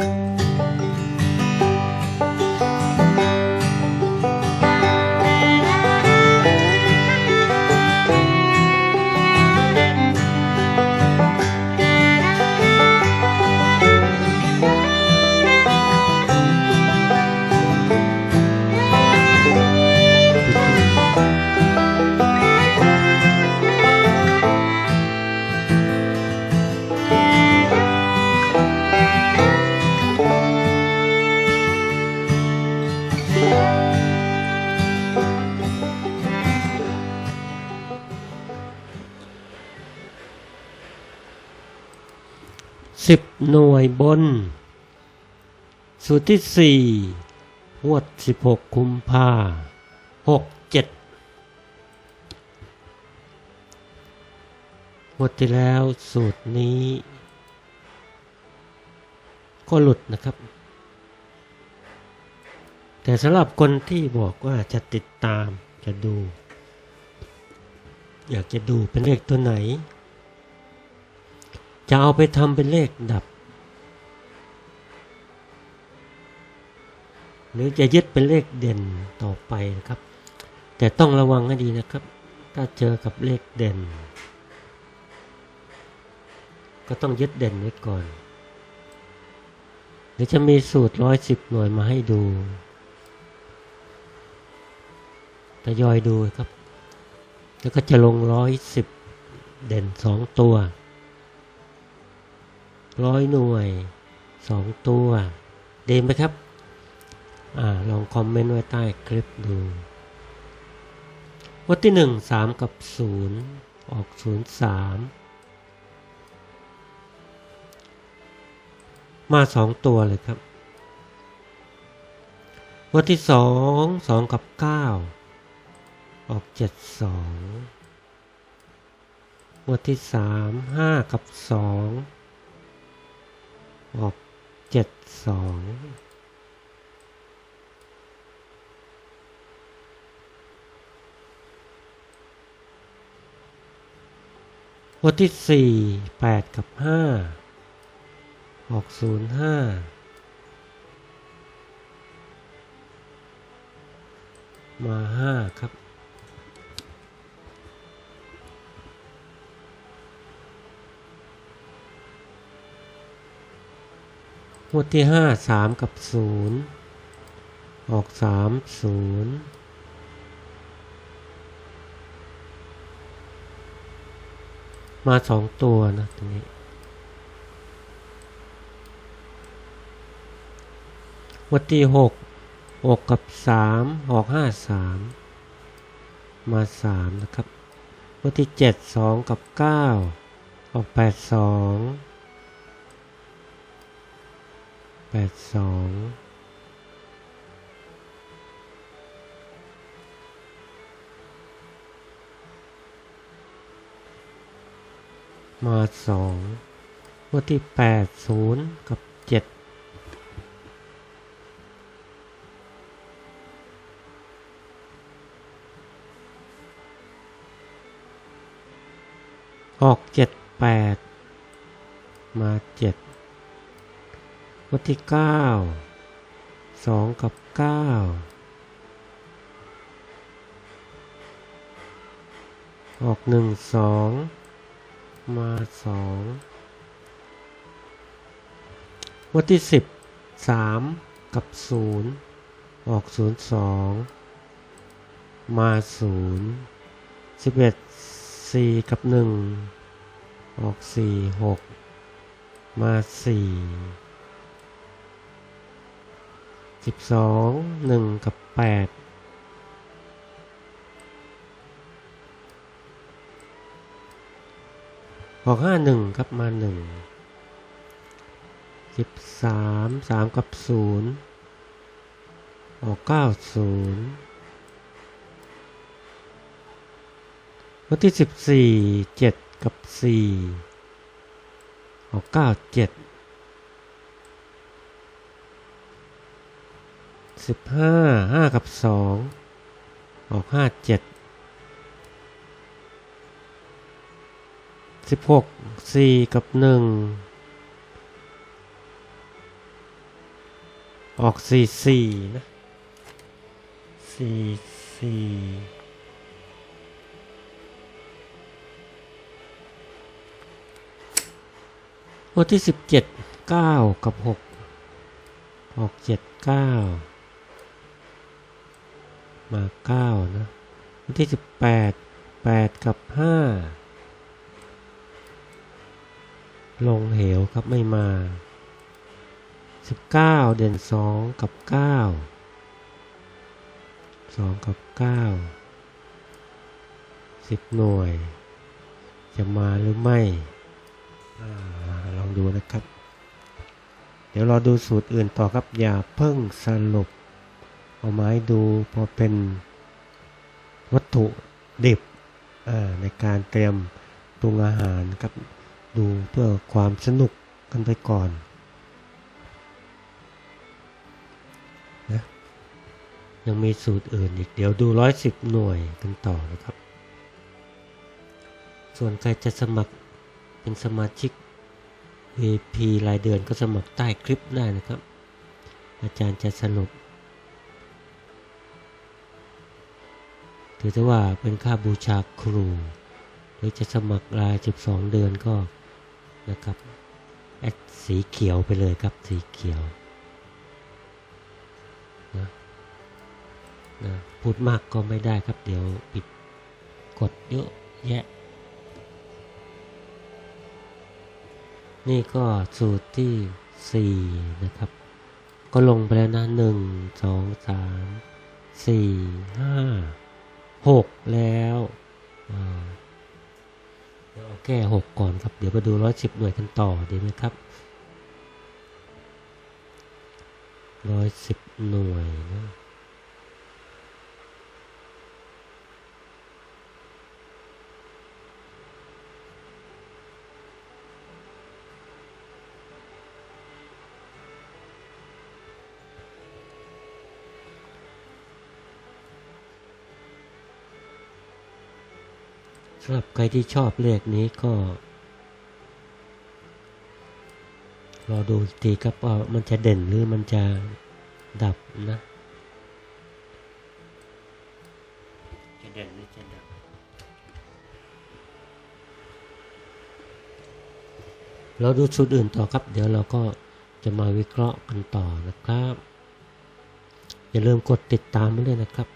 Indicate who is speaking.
Speaker 1: Thank you. สิบหน่วยบน สูตรที่สี่งวดสิบหกคุมภาหกเจ็ดงวดที่แล้วสูตรนี้ ก็หลุดนะครับ แต่สำหรับคนที่บอกว่าจะติดตามจะดู อยากจะดูเป็นเลขตัวไหน จะเอาไปทำเป็นเลขดับ หรือจะยึดเป็นเลขเด่นต่อไปนะครับ แต่ต้องระวังให้ดีนะครับ ถ้าเจอกับเลขเด่น ก็ต้องยึดเด่นไว้ก่อนเดี๋ยวจะมีสูตรร้อยสิบหน่วยมาให้ดูทยอยดูครับ แล้วก็จะลงร้อยสิบเด่นสองตัว ร้อยหน่วยสองตัวเดีไหมครับอ่าลองคอมเมนต์ไว้ใต้คลิปดู วัดที่หนึ่งสามกับศูนย์ออกศูนย์สามมาสองตัวเลยครับ วัดที่สองสองกับเก้าออกเจ็ดสองวัดที่สามห้ากับสอง ออกเจ็ดสองวันที่สี่แปดกับห้าออกศูนย์ห้ามาห้าครับ งวดที่ห้าสามกับศูนย์ออกสามศูนย์มาสองตัวนะตรงนี้งวดที่หกออกกับสามออกห้าสามมาสามนะครับงวดที่เจ็ดสองกับเก้าออกแปดสอง แปดสองมาสองวันที่แปดศูนย์กับเจ็ดออกเจ็ดแปดมาเจ็ด วันที่เก้าสองกับเก้าออกหนึ่งสองมาสองวันที่สิบสามกับศูนย์ออกศูนย์สองมาศูนย์สิบเอ็ดสี่กับหนึ่งออกสี่หกมาสี่ สิบสองหนึ่งกับแปดออกห้าหนึ่งครับมาหนึ่งสิบสามสามกับศูนย์ออกเก้าศูนย์วันที่สิบสี่เจ็ดกับสี่ออกเก้าเจ็ด สิบห้าห้ากับสองออกห้าเจ็ดสิบหกสี่กับหนึ่งออกสี่สี่นะสี่สี่วันที่สิบเจ็ดเก้ากับหกออกเจ็ดเก้า มาเก้านะวันที่สิบแปดแปดกับห้าลงเหวครับไม่มาสิบเก้าเด่นสองกับเก้าสองกับเก้าสิบหน่วย จะมาหรือไม่ลองดูนะครับ เดี๋ยวรอดูสูตรอื่นต่อครับ อย่าเพิ่งสรุป เอาไม้ดูพอเป็นวัตถุดิบในการเตรียมปรุงอาหารครับดูเพื่อความสนุกกันไปก่อนนะยังมีสูตรอื่นอีกเดี๋ยวดูร้อยสิบหน่วยกันต่อนะครับ ส่วนใครจะสมัครเป็นสมาชิก VP รายเดือนก็สมัครใต้คลิปได้นะครับ อาจารย์จะสรุป ถือว่าเป็นค่าบูชาครู หรือจะสมัครราย 12 เดือนก็นะครับแอดสีเขียวไปเลยครับสีเขียวนะนะพูดมากก็ไม่ได้ครับเดี๋ยวปิดกดเยอะแยะ นี่ก็สูตรที่ 4 นะครับ ก็ลงไปแล้วนะ 1 2 3 4 5 หกแล้วเดี๋ยวเอาแก้หกก่อนครับ เดี๋ยวมาดูร้อยสิบหน่วยกันต่อดีไหมครับร้อยสิบหน่วยนะ รับใครที่ชอบเลขนี้ก็รอดูอีกทีครับว่ามันจะเด่นหรือมันจะดับนะ จะเด่นหรือจะดับ เราดูชุดอื่นต่อครับ เดี๋ยวเราก็จะมาวิเคราะห์กันต่อนะครับ อย่าลืมกดติดตามมาด้วยนะครับ